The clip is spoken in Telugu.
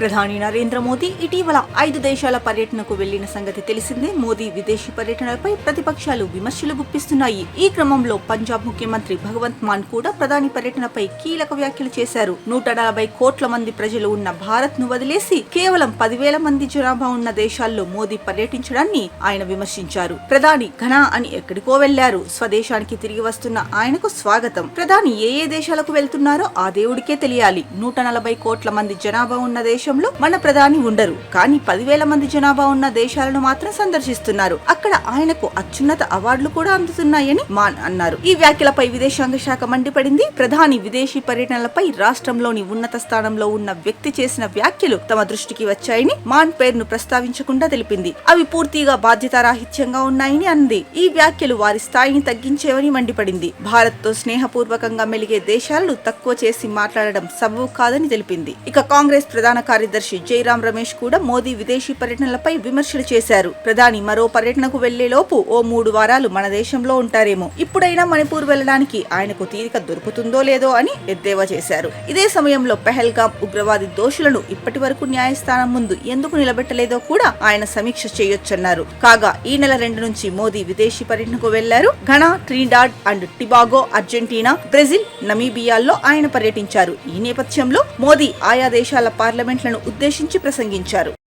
ప్రధాని నరేంద్ర మోదీ ఇటీవల ఐదు దేశాల పర్యటనకు వెళ్ళిన సంగతి తెలిసిందే. మోదీ విదేశీ పర్యటనలపై ప్రతిపక్షాలు విమర్శలు గుప్పిస్తున్నాయి. ఈ క్రమంలో పంజాబ్ ముఖ్యమంత్రి భగవంత్ మాన్ కూడా ప్రధాని పర్యటనపై కీలక వ్యాఖ్యలు చేశారు. నూట నలభై కోట్ల మంది ప్రజలు ఉన్న భారత్ను వదిలేసి కేవలం పదివేల మంది జనాభా ఉన్న దేశాల్లో మోదీ పర్యటించడాన్ని ఆయన విమర్శించారు. ప్రధాని ఘనా అని ఎక్కడికో వెళ్ళారు స్వదేశానికి తిరిగి వస్తున్న ఆయనకు స్వాగతం. ప్రధాని ఏ ఏ దేశాలకు వెళ్తున్నారో ఆ దేవుడికే తెలియాలి. నూట నలభై కోట్ల మంది జనాభా ఉన్న దేశం దేశంలో మన ప్రధాని ఉండరు. కానీ పదివేల మంది జనాభా ఉన్న దేశాలను మాత్రం సందర్శిస్తున్నారు. అక్కడ ఆయనకు అత్యున్నత అవార్డులు కూడా అందుతున్నాయని మాన్ అన్నారు. ఈ వ్యాఖ్యలపై విదేశాంగ శాఖ మండిపడింది. ప్రధాని విదేశీ పర్యటనలపై రాష్ట్రంలోని ఉన్నత స్థానంలో ఉన్న వ్యక్తి చేసిన వ్యాఖ్యలు తమ దృష్టికి వచ్చాయని మాన్ పేరును ప్రస్తావించకుండా తెలిపింది. అవి పూర్తిగా బాధ్యతారాహిత్యంగా ఉన్నాయని అంది. ఈ వ్యాఖ్యలు వారి స్థాయిని తగ్గించేవని మండిపడింది. భారత్తో స్నేహపూర్వకంగా మెలిగే దేశాలను తక్కువ చేసి మాట్లాడడం సబబు కాదని తెలిపింది. ఇక కాంగ్రెస్ ప్రధాన కార్యదర్శి జైరాం రమేష్ కూడా మోదీ విదేశీ పర్యటనలపై విమర్శలు చేశారు. ప్రధాని మరో పర్యటనకు వెళ్ళేలోపు ఓ మూడు వారాలు మన దేశంలో ఉంటారేమో. ఇప్పుడైనా మణిపూర్ వెళ్ళడానికి ఆయనకు తీరిక దొరుకుతుందో లేదో అని ఎద్దేవా చేశారు. ఇదే సమయంలో పెహల్గాం ఉగ్రవాది దోషులను ఇప్పటి వరకు న్యాయస్థానం ముందు ఎందుకు నిలబెట్టలేదో కూడా ఆయన సమీక్ష చేయొచ్చన్నారు. కాగా ఈ నెల రెండు నుంచి మోదీ విదేశీ పర్యటనకు వెళ్ళారు. Ghana Trinidad and Tobago Argentina Brazil నమీబియాల్లో ఆయన పర్యటించారు. ఈ నేపథ్యంలో మోదీ ఆయా దేశాల ఉద్దేశించి ప్రసంగించారు.